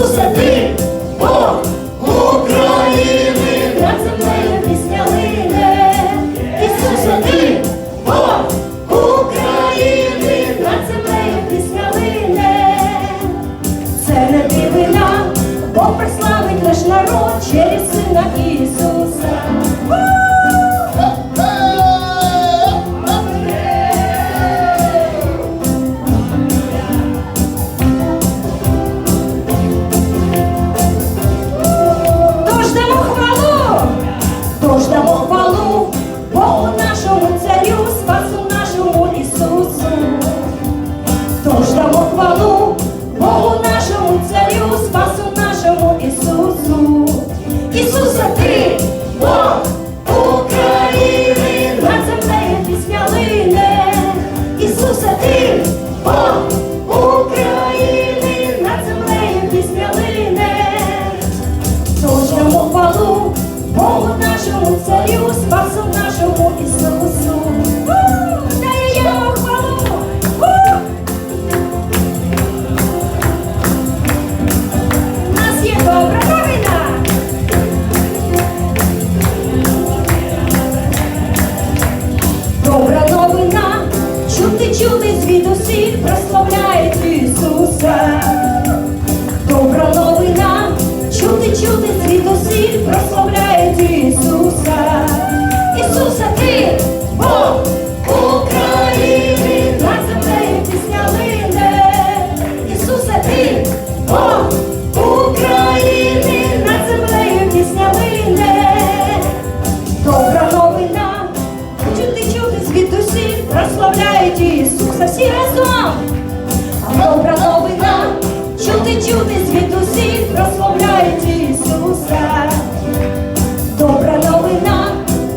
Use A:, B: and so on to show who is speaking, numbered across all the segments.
A: Ісуса ти, Бог України, над землею пісня лине. Ісуса ти, Бог України, над землею пісня лине. Це не дивина, Бог прославить наш народ. чути звідусіль прославляють Ісуса. Всюди світ усіх прославляють Ісуса. Добра новина,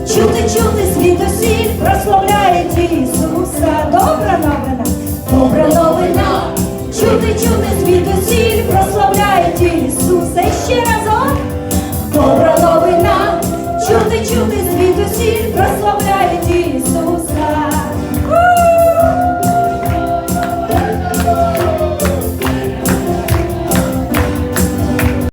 A: чути, чути світ усіх прославляють Ісуса. Добра новина, добра новина, чути, чути світ усіх прославляють Ісуса. Ще разом. Добра новина, чути, чути світ прославляють